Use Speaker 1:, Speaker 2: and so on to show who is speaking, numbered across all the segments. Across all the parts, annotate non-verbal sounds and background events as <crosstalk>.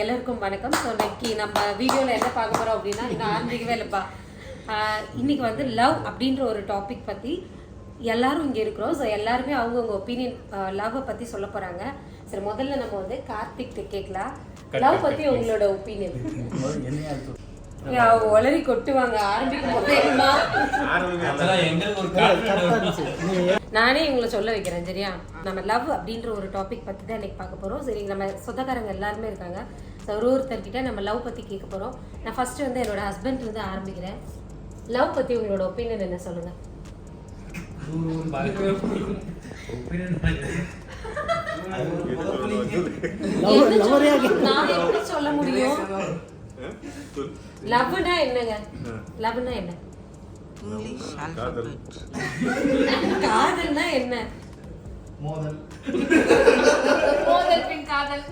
Speaker 1: எல்லாருக்கும் வணக்கம். ஸோ இன்னைக்கு நம்ம வீடியோவில் என்ன பார்க்க போகிறோம் அப்படின்னா இன்னும் ஆரம்பிக்கவே இல்லைப்பா. ஆஹ் இன்னைக்கு வந்து லவ் அப்படின்ற ஒரு டாபிக் பற்றி எல்லாரும் இங்கே இருக்கிறோம். ஸோ எல்லாருமே அவங்கவுங்க ஒப்பீனியன் லவ்வை பற்றி சொல்ல போகிறாங்க சரி முதல்ல நம்ம வந்து கார்த்திக் கேட்கலாம். லவ் பற்றி உங்களோட ஒப்பீனியன் ஒளரி கொட்டுவாங்க. ஆரம்பிக்கும் போது நானே இவங்களை சொல்ல வைக்கிறேன் சரியா? நம்ம லவ் அப்படின்ற ஒரு டாபிக் பற்றி தான் இன்னைக்கு பார்க்க போகிறோம் சரி நம்ம சொந்தக்காரங்க எல்லாருமே இருக்காங்க. ஸோ ஒரு ஒருத்தர்கிட்ட நம்ம லவ் பற்றி கேட்க போகிறோம் நான் ஃபர்ஸ்ட் வந்து என்னோட ஹஸ்பண்ட் இருந்து ஆரம்பிக்கிறேன். லவ் பற்றி உங்களோட ஒப்பீனியன் என்ன சொல்லுங்கள் சொல்ல முடியும்? லவ்னா என்னங்க? லவ்னா என்ன? காதல்னா என்ன? மோதல் பின் காதல்.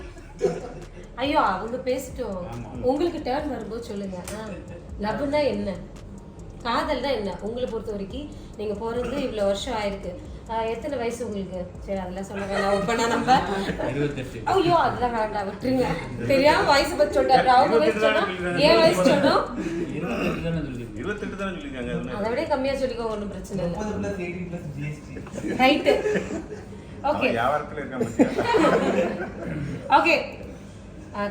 Speaker 1: ஐயோ அவங்க பேசிட்டோம் உங்களுக்கு டேர்ன் வரும்போது சொல்லுங்க. லவ்னா என்ன? காதல்னா என்ன? உங்களை பொறுத்த வரைக்கும் நீங்க பிறந்து இவ்வளவு வருஷம் ஆயிருக்கு. எத்தனை வயசு உங்களுக்கு? சரி அதெல்லாம் சொல்ல வேணாம். ஒப்பனா நம்ம ஐயோ அதெல்லாம் வேண்டாம் விட்டுருங்க. தெரியாம வயசு பத்தி சொல்றாரு அவங்க வயசு சொன்னா ஏன் வயசு சொன்னோம்?
Speaker 2: தானே
Speaker 3: தானே அது
Speaker 1: விட கம்மியா சொல்லிக்கோ ஒன்றும் பிரச்சனை இல்லை. Right okay? ஓகே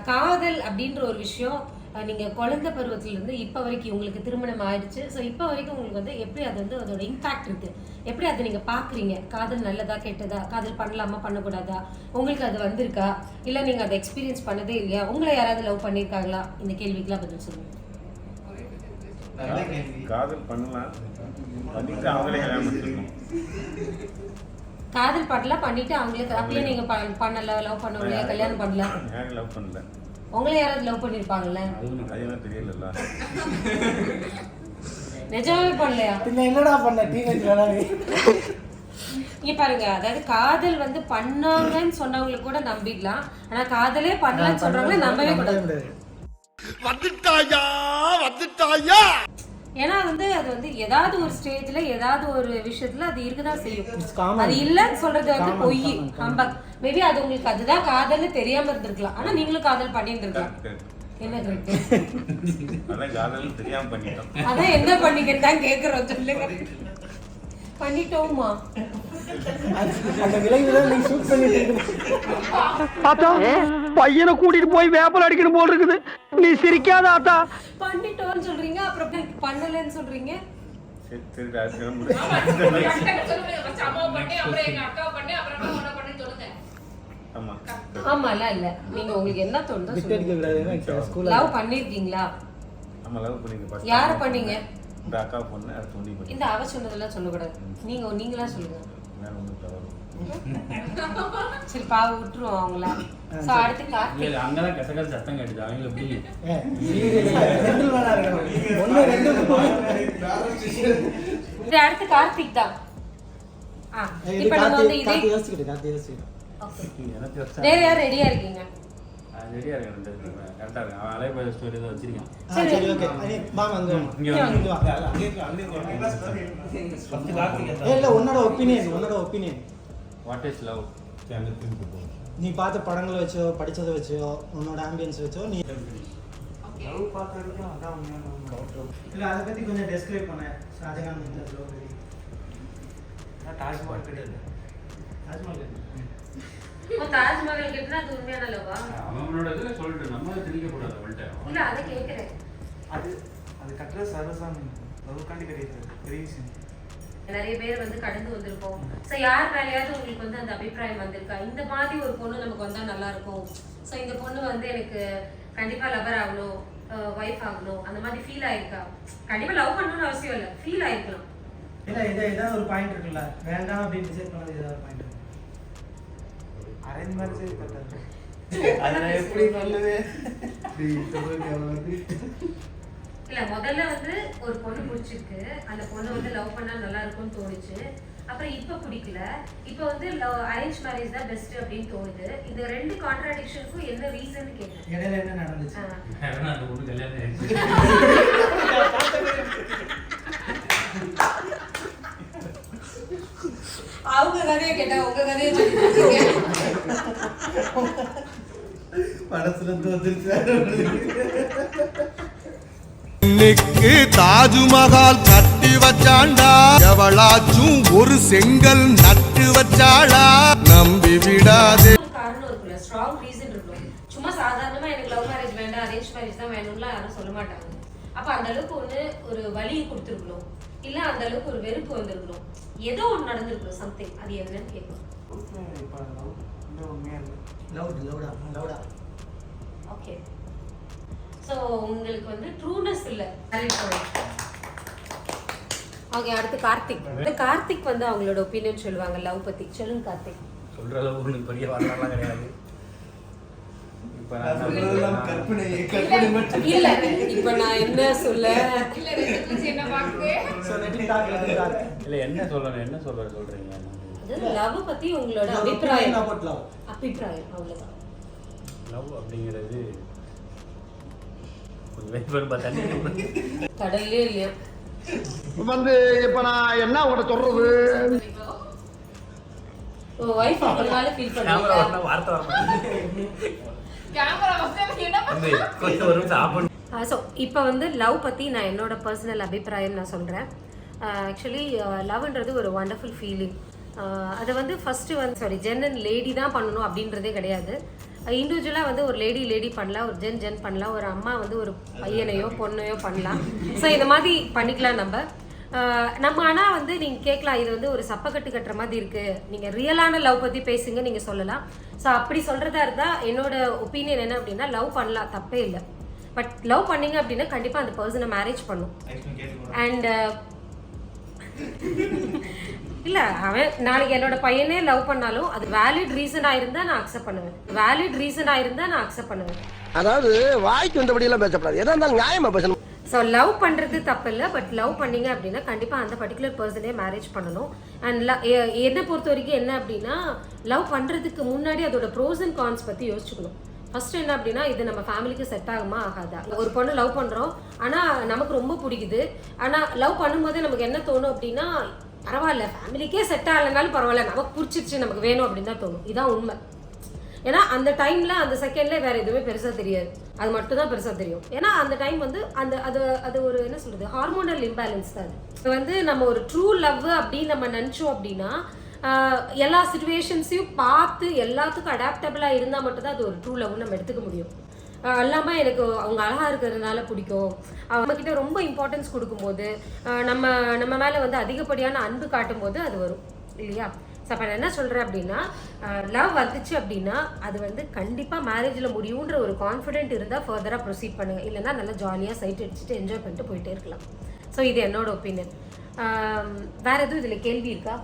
Speaker 1: காதல் அப்படின்ற ஒரு விஷயம் அஹ், நீங்க குழந்தை பருவத்துல இருந்து இப்ப வரைக்கும் உங்களுக்கு திருமணம் ஆயிடுச்சு. ஸோ இப்ப வரைக்கும் உங்களுக்கு வந்து எப்படி அது வந்து அதோட இம்பாக்ட் இருக்கு? எப்படி அதை நீங்க பாக்குறீங்க? காதல் நல்லதா கெட்டதா? காதல் பண்ணலாமா பண்ணக்கூடாதா? உங்களுக்கு அது வந்திருக்கா? இல்ல நீங்க அதை எக்ஸ்பீரியன்ஸ் பண்ணதே இல்லையா? உங்களை யாராவது லவ் பண்ணியிருக்காங்களா இந்த கேள்விக்கெல்லாம் பதில் சொல்லுங்க.
Speaker 3: காதல் பண்ணலாம். பண்ணிட்டு அவங்களே
Speaker 1: காதல் பண்ணலாம் பண்ணிட்டு அவங்களே அப்படியே நீங்க ப- பண்ணல லவ் பண்ணலையா கல்யாணம் பண்ணல.
Speaker 3: யாரும் லவ் பண்ணல.
Speaker 1: உங்களை யாராவது லவ் பண்ணிருப்பாங்கல்ல?
Speaker 3: அது என்ன தெரியல
Speaker 1: நிஜமாவே பண்ணலையா?
Speaker 4: பின்ன என்னடா பண்ண டீனேஜ்
Speaker 1: இங்க பாருங்க அதாவது காதல் வந்து பண்ணாங்கன்னு சொன்னவங்களை கூட நம்பிடலாம். ஆனா காதலே பண்ணலன்னு சொல்றவங்கள நம்பவே கூடாது.
Speaker 5: வந்துட்டாயா வந்துட்டாயா?
Speaker 1: ஏன்னா வந்து அது வந்து ஏதாவது ஒரு ஸ்டேஜ்ல ஏதாவது ஒரு விஷயத்துல அது இருக்கதான் செய்யும். அது இல்லன்னு சொல்றது வந்து பொய் ஹம்பக் மேபி அது உங்களுக்கு அதுதான் காதல்னு தெரியாம இருந்திருக்கலாம். ஆனா நீங்களும் காதல் பண்ணியிருந்திருக்கலாம். என்ன
Speaker 3: அதான்
Speaker 1: என்ன பண்ணீங்கன்னு தான் கேக்குறோம் சொல்லுங்க. பண்ணிட்டோமா
Speaker 4: பண்ணிட்டு
Speaker 6: ஆத்தா பையனை கூட்டிட்டு போய் வேப்பல் அடிக்கணும் போல் இருக்குது. நீ சிரிக்காத ஆத்தா.
Speaker 1: பண்ணிட்டோம்னு சொல்றீங்க அப்புறம் பண்ணலன்னு சொல்றீங்க? ஆமால இல்ல. நீங்க உங்களுக்கு என்ன தோணுதோ லவ் பண்ணிருக்கீங்களா. யார பண்ணீங்க?
Speaker 3: இந்த அக்கா பொண்ணு
Speaker 1: அவ சொன்னதெல்லாம் சொல்லக்கூடாது. நீங்க நீங்களா சொல்லுங்க. <laughs> சரி பாவ விட்டுருவோம் அவங்கள. சோ அடுத்து கார்த்திக்.
Speaker 2: இல்ல அங்கதான் கச கச சத்தம் கேட்டுது. அவங்க எப்படி?
Speaker 4: ரெண்டு வேணா இருக்கணும். ஒண்ணு ரெண்டு. மூணு.
Speaker 1: சரி, அடுத்து கார்த்திக் தான். ஆ, இப்ப நம்ம வந்து இதே
Speaker 4: கார்த்தி யோசிச்சுக்கிட்டு கார்த்தி யோசிச்சுக்கிட்டு
Speaker 1: Okay.
Speaker 3: எனக்கு வச்சா
Speaker 1: வேற யார் ரெடியா இருக்கீங்க?
Speaker 2: ரெடியா இருக்கேன். கரெக்டா இருக்கு அவன் ஸ்டோரி தான் வச்சிருக்கான்.
Speaker 4: சரி ஓகே. வாங்க அங்க வாங்க.
Speaker 2: இங்க
Speaker 4: இங்க
Speaker 2: வந்து
Speaker 4: வா. ஏய், இல்ல உன்னோட ஒப்பீனியன் உன்னோட ஒப்பீனியன்
Speaker 2: வாட் இஸ் லவ்
Speaker 4: நீ பார்த்த படங்களை வச்சோ படிச்சதை வச்சோ உன்னோட ஆம்பியன்ஸ் வச்சோ நீ இல்ல அதை பத்தி கொஞ்சம் டெஸ்கிரைப் பண்ண. ஷாஜகான் தாஜ்மஹால் கிடையாது. தாஜ்மஹால்
Speaker 1: கிட்டனா அது உண்மையான லவ்வா
Speaker 2: அவனோட இதுல சொல்லிட்டு நம்ம திணிக்க கூடாது அவள்கிட்ட
Speaker 1: இல்ல அதை கேக்குறேன்.
Speaker 7: அது அது கட்டுற சர்வசாமி லவ்க்காண்டி கிடையாது பெரிய விஷயம்.
Speaker 1: நிறைய பேர் வந்து கடந்து வந்திருப்போம். ஸோ யார் மேலேயாவது உங்களுக்கு வந்து அந்த அபிப்பிராயம் வந்திருக்கா? இந்த மாதிரி ஒரு பொண்ணு நமக்கு வந்தா நல்லா இருக்கும். ஸோ இந்த பொண்ணு வந்து எனக்கு கண்டிப்பா லவர் ஆகணும் ஒய்ஃப் ஆகணும் அந்த மாதிரி ஃபீல் ஆயிருக்கா? கண்டிப்பா லவ் பண்ணணும்னு அவசியம் இல்லை. ஃபீல் ஆயிருக்கலாம்.
Speaker 4: இல்ல இதை ஏதாவது ஒரு பாயிண்ட் இருக்குல்ல? வேண்டாம் அப்படின்னு டிசைட் பண்ணது ஏதாவது பாயிண்ட்
Speaker 7: அரேஞ்ச் மேரேஜ் கட்டாது. அதை நான் எப்படி சொல்லுது <laughs>
Speaker 1: இல்ல முதல்ல வந்து ஒரு பொண்ணு பிடிச்சிருக்கு. அந்த பொண்ணு வந்து லவ் பண்ணா நல்லா இருக்கும்னு தோணுச்சு. அப்புறம் இப்ப பிடிக்கல. இப்ப வந்து அரேஞ்ச் மேரேஜ் தான் பெஸ்ட் அப்படின்னு தோணுது. இந்த ரெண்டு கான்ட்ராடிக்ஷனுக்கும் என்ன ரீசன் கேட்டேன்.
Speaker 4: இடையில என்ன நடந்துச்சு?
Speaker 2: அந்த பொண்ணு கல்யாணம்
Speaker 1: அவங்க கதையை கேட்டா உங்க கதையை
Speaker 8: வந்துருச்சு
Speaker 5: இன்னைக்கு தாஜ்மஹால் கட்டி வச்சாண்டா? எவளாச்சும் ஒரு செங்கல் நட்டு வச்சாளா? நம்பி விடாதே.
Speaker 1: ஒரு காரணம் இருக்குல்ல ஸ்ட்ராங் ரீசன் இருக்கும். சும்மா சாதாரணமா எனக்கு லவ் மேரேஜ் வேண்டாம் அரேஞ்ச் மேரேஜ் தான் வேணும்லாம் யாரும் சொல்ல மாட்டாங்க. அப்ப அந்த அளவுக்கு ஒண்ணு ஒரு வலி கொடுத்துருக்கணும். இல்ல அந்த அளவுக்கு ஒரு வெறுப்பு வந்திருக்கணும். ஏதோ ஒன்று நடந்திருக்கணும் சம்திங் அது என்னன்னு கேட்கணும். ஓகே ஸோ உங்களுக்கு வந்து ட்ரூனஸ் இல்லை. ஓகே அடுத்து கார்த்திக். இந்த கார்த்திக் வந்து அவங்களோட ஒப்பீனியன் சொல்லுவாங்க லவ் பத்தி. சொல்லுங்க கார்த்திக்.
Speaker 2: சொல்கிற அளவுக்கு பெரிய வரலாறுலாம் கிடையாது இப்போ
Speaker 8: நான்
Speaker 2: நான்
Speaker 8: சொல்றதெல்லாம்
Speaker 2: என்ன
Speaker 8: கற்பனை கற்பனை மட்டும்
Speaker 1: இல்ல. இப்ப நான் என்ன சொல்ல?
Speaker 2: இல்லை என்ன சொல்லணும் என்ன சொல்ற சொல்கிறீங்க
Speaker 1: லவ் பத்தி உங்களோட அபிப்பிராயம். அபிப்பிராயம் அவ்வளவுதான்.
Speaker 2: லவ் அப்படிங்கிறது
Speaker 1: கடல்லே இல்லையா?
Speaker 6: வந்து இப்ப நான் என்ன உங்கள்கிட்ட சொல்றது?
Speaker 1: ஒய்ஃப் அப்படினால ஃபீல் பண்ணுவீங்க ஸோ இப்போ வந்து லவ் பற்றி நான் என்னோட பர்சனல் அபிப்பிராயம் நான் சொல்கிறேன் ஆக்சுவலி லவ்ன்றது ஒரு வண்டர்ஃபுல் ஃபீலிங் அதை வந்து ஃபஸ்ட்டு வந்து சாரி ஜென் அண்ட் லேடி தான் பண்ணணும் அப்படின்றதே கிடையாது. இண்டிவிஜுவலாக வந்து ஒரு லேடி லேடி பண்ணலாம் ஒரு ஜென் ஜென் பண்ணலாம் ஒரு அம்மா வந்து ஒரு பையனையோ பொண்ணையோ பண்ணலாம். ஸோ இந்த மாதிரி பண்ணிக்கலாம் நம்ம. நம்ம ஆனால் வந்து நீங்கள் கேட்கலாம் இது வந்து ஒரு சப்பக்கட்டு கட்டுற மாதிரி இருக்குது நீங்கள் ரியலான லவ் பற்றி பேசுங்க நீங்கள் சொல்லலாம். ஸோ அப்படி சொல்கிறதா இருந்தால் என்னோட ஒப்பீனியன் என்ன அப்படின்னா லவ் பண்ணலாம் தப்பே இல்லை. பட் லவ் பண்ணீங்க அப்படின்னா கண்டிப்பாக அந்த பர்சனை மேரேஜ் பண்ணும். அண்ட் இல்லை அவன் நாளைக்கு என்னோட பையனே லவ் பண்ணாலும் அது வேலிட் ரீசனாக இருந்தால் நான் அக்செப்ட் பண்ணுவேன். வேலிட் ரீசனாக இருந்தால் நான் அக்செப்ட் பண்ணுவேன்.
Speaker 6: அதாவது வாய்க்கு வந்தபடி எல்லாம் பேசப்படாது. எதா இருந்தாலும் நியாயமா பேசணும்.
Speaker 1: ஸோ லவ் பண்ணுறது தப்பு இல்லை பட் லவ் பண்ணீங்க அப்படின்னா கண்டிப்பாக அந்த பர்டிகுலர் பர்சனே மேரேஜ் பண்ணணும். அண்ட் ல என்னை பொறுத்த வரைக்கும் என்ன அப்படின்னா லவ் பண்ணுறதுக்கு முன்னாடி அதோட ப்ரோஸ் அண்ட் கான்ஸ் பற்றி யோசிச்சுக்கணும். ஃபர்ஸ்ட் என்ன அப்படின்னா இது நம்ம ஃபேமிலிக்கு செட் ஆகுமா ஆகாதா? ஒரு பொண்ணு லவ் பண்ணுறோம் ஆனால் நமக்கு ரொம்ப பிடிக்குது. ஆனால் லவ் பண்ணும்போதே நமக்கு என்ன தோணும் அப்படின்னா பரவாயில்ல ஃபேமிலிக்கே செட் ஆகலைனாலும் பரவாயில்ல நமக்கு பிடிச்சிருச்சு நமக்கு வேணும் அப்படின்னு தான் தோணும். இதான் உண்மை. ஏன்னா அந்த டைம்ல அந்த செகண்ட்ல வேற எதுவுமே பெருசா தெரியாது. அது மட்டும் தான் பெருசா தெரியும். ஏன்னா அந்த டைம் வந்து அந்த அது அது ஒரு என்ன சொல்றது ஹார்மோனல் இம்பேலன்ஸ் தான் அது. வந்து நம்ம ஒரு ட்ரூ லவ் அப்படின்னு நம்ம நினைச்சோம் அப்படின்னா எல்லா சுச்சுவேஷன்ஸையும் பார்த்து எல்லாத்துக்கும் அடாப்டபிளா இருந்தா மட்டும் தான் அது ஒரு ட்ரூ லவ் நம்ம எடுத்துக்க முடியும். ஆஹ் அல்லாம எனக்கு அவங்க அழகா இருக்கிறதுனால பிடிக்கும். அவங்க கிட்ட ரொம்ப இம்பார்ட்டன்ஸ் கொடுக்கும்போது நம்ம நம்ம மேல வந்து அதிகப்படியான அன்பு காட்டும் போது அது வரும். இல்லையா? ஸோ அப்போ நான் என்ன சொல்கிறேன் அப்படின்னா லவ் வந்துச்சு அப்படின்னா அது வந்து கண்டிப்பாக மேரேஜில் முடியுன்ற ஒரு கான்ஃபிடென்ட் இருந்தால் ஃபர்தராக ப்ரொசீட் பண்ணுங்க. இல்லைன்னா நல்லா ஜாலியாக சைட் அடிச்சுட்டு என்ஜாய் பண்ணிட்டு போயிட்டே இருக்கலாம். ஸோ இது என்னோட ஒப்பீனியன் வேற எதுவும் இதில் கேள்வி இருக்கா?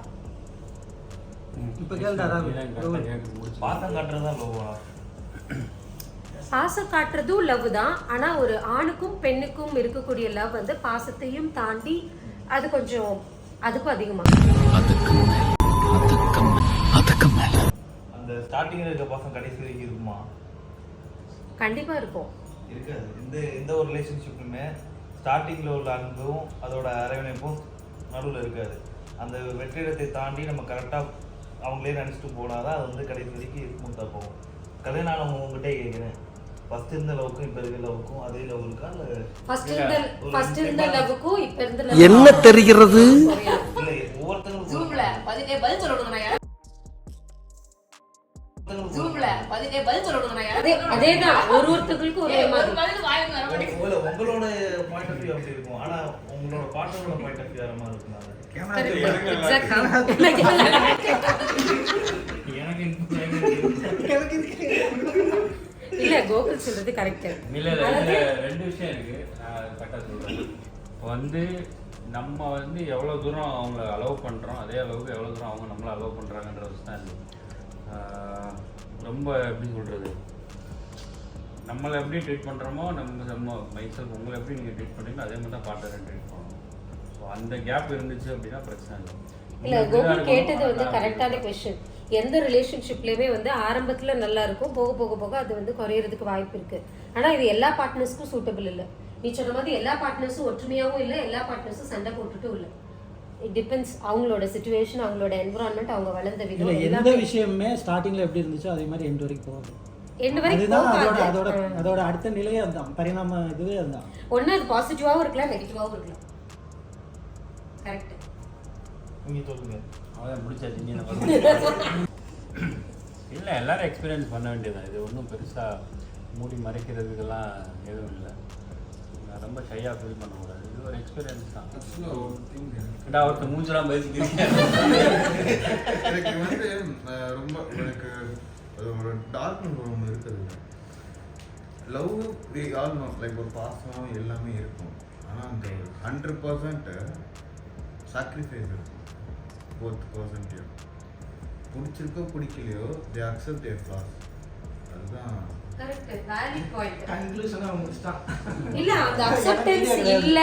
Speaker 7: பாசம்
Speaker 1: காட்டுறதும் லவ் தான். ஆனால் ஒரு ஆணுக்கும் பெண்ணுக்கும் இருக்கக்கூடிய லவ் வந்து பாசத்தையும் தாண்டி அது கொஞ்சம் அதுக்கும் அதிகமாக
Speaker 7: அந்த ஸ்டார்டிங்கில் இருக்க பாசம் கடைசி வரைக்கும் இருக்குமா?
Speaker 1: கண்டிப்பாக இருக்கும்.
Speaker 7: இருக்காது. எந்த எந்த ஒரு ரிலேஷன்ஷிப்புமே ஸ்டார்டிங்கில் உள்ள அன்பும் அதோட அரவணைப்பும் நடுவில் இருக்காது. அந்த வெற்றிடத்தை தாண்டி நம்ம கரெக்டாக அவங்களே நினச்சிட்டு போனாதான் அது வந்து கடைசி வரைக்கும் ஸ்மூத்தாக போகும். கதை நான் அவங்க உங்ககிட்டே கேட்குறேன் ஃபஸ்ட் இருந்த லவ்வுக்கும் இப்போ இருக்க லவ்வுக்கும் அதே லவ் இருக்கா இல்லை
Speaker 1: ஃபர்ஸ்ட் இருந்த ஃபர்ஸ்ட் இருந்த லவ்வுக்கும் இப்போ இருந்த
Speaker 6: என்ன தெரிகிறது?
Speaker 9: பதில் சொல்ல விடுங்க நான்
Speaker 1: அதே அதேதான். ஒரு ஒருத்தர்களுக்கும் ஒரு
Speaker 9: ஒரு பதில் வாயில வர மாட்டேங்குது.
Speaker 7: உங்களோட பாயிண்ட் ஆஃப் வியூ அப்படி இருக்கும். ஆனா உங்களோட பார்ட்னரோட பாயிண்ட் ஆஃப் வியூ வேற மாதிரி இருக்கும்.
Speaker 1: இல்ல கோகுல் சொல்றது கரெக்ட்
Speaker 2: இல்ல ரெண்டு விஷயம் இருக்கு. நான் கரெக்டாக சொல்றேன். இப்போ வந்து நம்ம வந்து எவ்வளவு தூரம் அவங்கள அலோவ் பண்றோம் அதே அளவுக்கு எவ்வளவு தூரம் அவங்க நம்மளை அலோவ் பண்றாங்கன்ற விஷயம் தான் இருக்கு ஆஹ் ரொம்ப எப்படி சொல்றது? நம்மளை எப்படி ட்ரீட் பண்றோமோ நம்ம நம்ம மைசெல்ஃப் உங்களை எப்படி நீங்க ட்ரீட் பண்றீங்களோ அதே மாதிரி தான் பார்ட்னரை ட்ரீட் பண்ணணும் ஸோ அந்த கேப் இருந்துச்சு அப்படின்னா பிரச்சனை இல்லை.
Speaker 1: இல்ல கோகுல் கேட்டது வந்து கரெக்டான கொஸ்டின் எந்த ரிலேஷன்ஷிப்லயுமே வந்து ஆரம்பத்துல நல்லா இருக்கும் போக போக போக அது வந்து குறையறதுக்கு வாய்ப்பு இருக்கு. ஆனா இது எல்லா பார்ட்னர்ஸ்க்கும் சூட்டபிள் இல்ல. நீ சொன்ன மாதிரி எல்லா பார்ட்னர்ஸும் ஒற்றுமையாவும் இல்ல எல்லா பார்ட்னர்ஸும் சண்டை போட்டுட்டும் இல்ல. இட் டிபெண்ட்ஸ் அவங்களோட சுச்சுவேஷன் அவங்களோட என்விரான்மெண்ட் அவங்க வளர்ந்த
Speaker 4: இல்லை
Speaker 1: விதம்
Speaker 4: எந்த
Speaker 1: எல்லாமே
Speaker 4: விஷயமுமே ஸ்டார்டிங்கில் எப்படி இருந்துச்சோ அதே மாதிரி எண்ட் வரைக்கும் போகாது.
Speaker 1: எண்டு வரைக்கும்
Speaker 4: அதோட
Speaker 1: போகாது.
Speaker 4: அதோட அடுத்த நிலையே அதுதான். பரிணாம இதுவே அதுதான்.
Speaker 1: ஒண்ணு அது பாசிட்டிவாவும் இருக்கலாம் நெகட்டிவாவும் இருக்கலாம். கரெக்ட்
Speaker 7: சொல்லுங்க.
Speaker 2: அதான் முடிச்சாச்சு. நீ <laughs> இல்லை எல்லாரும் எக்ஸ்பீரியன்ஸ் பண்ண வேண்டியதுதான். இது ஒன்றும் பெருசாக மூடி மறைக்கிறதுக்கெல்லாம் எதுவும் இல்லை. ரொம்ப ஷையாக ஃபீல் பண்ணக்கூடாது. ஒரு எக்ஸ்பீரியன்ஸ் தான். ஏடா ஒருத்தர் மூஞ்சலாம் பேசிக்கிறீங்க?
Speaker 10: எனக்கு வந்து ரொம்ப எனக்கு ஒரு டார்க் ஒன்று இருக்குதுங்க. Love we all know like ஒரு பாசம் எல்லாமே இருக்கும். ஆனால் அந்த ஹண்ட்ரட் பர்சன்ட் சாக்ரிஃபைஸ் இருக்கும். போத் பர்சன்ட்டையும் பிடிச்சிருக்கோ பிடிக்கலையோ தே அக்செப்ட் தேர் ஃபிளாஸ் அதுதான்
Speaker 1: இல்ல அந்த <laughs> அக்செப்டன்ஸ் இல்ல.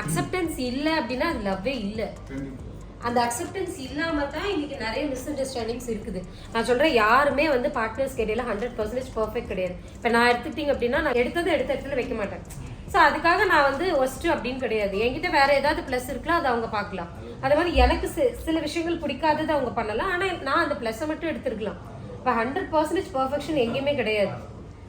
Speaker 1: அக்செப்டன்ஸ் இல்ல அப்படின்னா அது லவ்வே இல்ல. அந்த அக்செப்டன்ஸ் இல்லாம தான் இன்னைக்கு நிறைய மிஸ் அண்டர்ஸ்டாண்டிங்ஸ் இருக்குது. நான் சொல்றேன் யாருமே வந்து பார்ட்னர்ஸ் கிடையில ஹண்ட்ரட் பர்சன்டேஜ் பர்ஃபெக்ட் கிடையாது. இப்போ நான் எடுத்துக்கிட்டீங்க அப்படின்னா நான் எடுத்ததை எடுத்த இடத்துல வைக்க மாட்டேன். ஸோ அதுக்காக நான் வந்து ஒஸ்ட் அப்படின்னு கிடையாது. என்கிட்ட வேற ஏதாவது ப்ளஸ் இருக்கலாம் அதை அவங்க பார்க்கலாம். அதே மாதிரி எனக்கு சில விஷயங்கள் பிடிக்காதது அவங்க பண்ணலாம். ஆனால் நான் அந்த ப்ளஸ்ஸை மட்டும் எடுத்துருக்கலாம். இப்போ ஹண்ட்ரட் பர்சன்டேஜ் பர்ஃபெக்ஷன் எங்கேயுமே கிடையாது.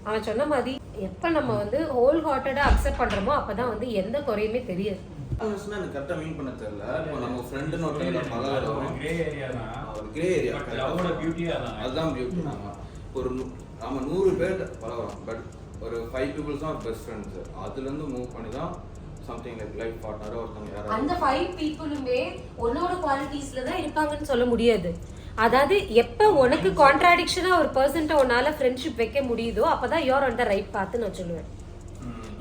Speaker 1: அவன் சொன்ன மாதிரி எப்போ நம்ம வந்து ஹோல் ஹார்ட்டடாக அக்செப்ட் பண்ணுறோமோ அப்போ தான் வந்து எந்த குறையுமே தெரியாது.
Speaker 8: எனக்கு கரெக்டாக மீன் பண்ண தெரியல. இப்போ நம்ம ஃப்ரெண்டுன்னு ஒருத்தர் பழகிறோம்
Speaker 2: கிரே ஏரியா தான்.
Speaker 8: ஒரு கிரே ஏரியா அதுதான் பியூட்டி நாம நூறு பேர் பழகிறோம் பட் ஒரு ஃபைவ் பீப்புள்ஸ் தான் பெஸ்ட் ஃப்ரெண்ட்ஸ் அதுலேருந்து மூவ் பண்ணி தான் சம்திங் லைக் லைஃப் பார்ட்னரோ ஒருத்தவங்க யாராவது
Speaker 1: அந்த ஃபைவ் பீப்புளுமே உன்னோட குவாலிட்டிஸ்ல தான் இருப்பாங்கன்னு சொல்ல முடியாது. அதாவது எப்போ உனக்கு கான்ட்ராடிக்ஷனா ஒரு பர்சன்ட்ட உன்னால ஃப்ரெண்ட்ஷிப் வைக்க முடியுதோ அப்பதான் யோர் ஆன் த ரைட் பார்த்து நான் சொல்லுவேன்.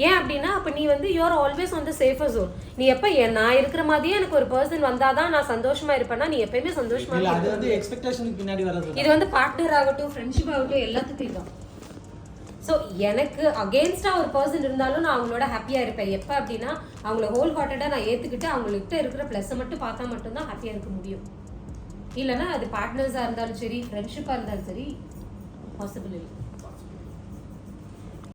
Speaker 1: ஏன் அப்படின்னா அப்ப நீ வந்து you're always on the safer zone நீ எப்ப நான் இருக்கிற மாதிரியே எனக்கு ஒரு பர்சன் வந்தாதான் நான் சந்தோஷமா இருப்பேன்னா நீ எப்பயுமே சந்தோஷமா
Speaker 4: அது
Speaker 1: இருக்க
Speaker 4: வந்து
Speaker 1: முடியாது.
Speaker 4: எக்ஸ்பெக்டேஷனுக்கு பின்னாடி வர்றது
Speaker 1: இது வந்து பார்ட்னர் ஆகட்டும் ஃப்ரெண்ட்ஷிப் ஆகட்டும் எல்லாத்துக்கும் தான் ஸோ எனக்கு அகேன்ஸ்டா ஒரு பர்சன் இருந்தாலும் நான் அவங்களோட ஹாப்பியா இருப்பேன். எப்போ அப்படின்னா அவங்கள ஹோல் ஹார்ட்டடாக நான் ஏத்துக்கிட்டு அவங்கள்ட்ட இருக்கிற ப்ளஸ்ஸை மட்டும் பார்த்தா மட்டும்தான் ஹாப்பியா இருக்க முடியும். இல்லைன்னா அது பார்ட்னர்ஸாக இருந்தாலும் சரி ஃப்ரெண்ட்ஷிப்பாக இருந்தாலும் சரி பாசிபிள் இல்லை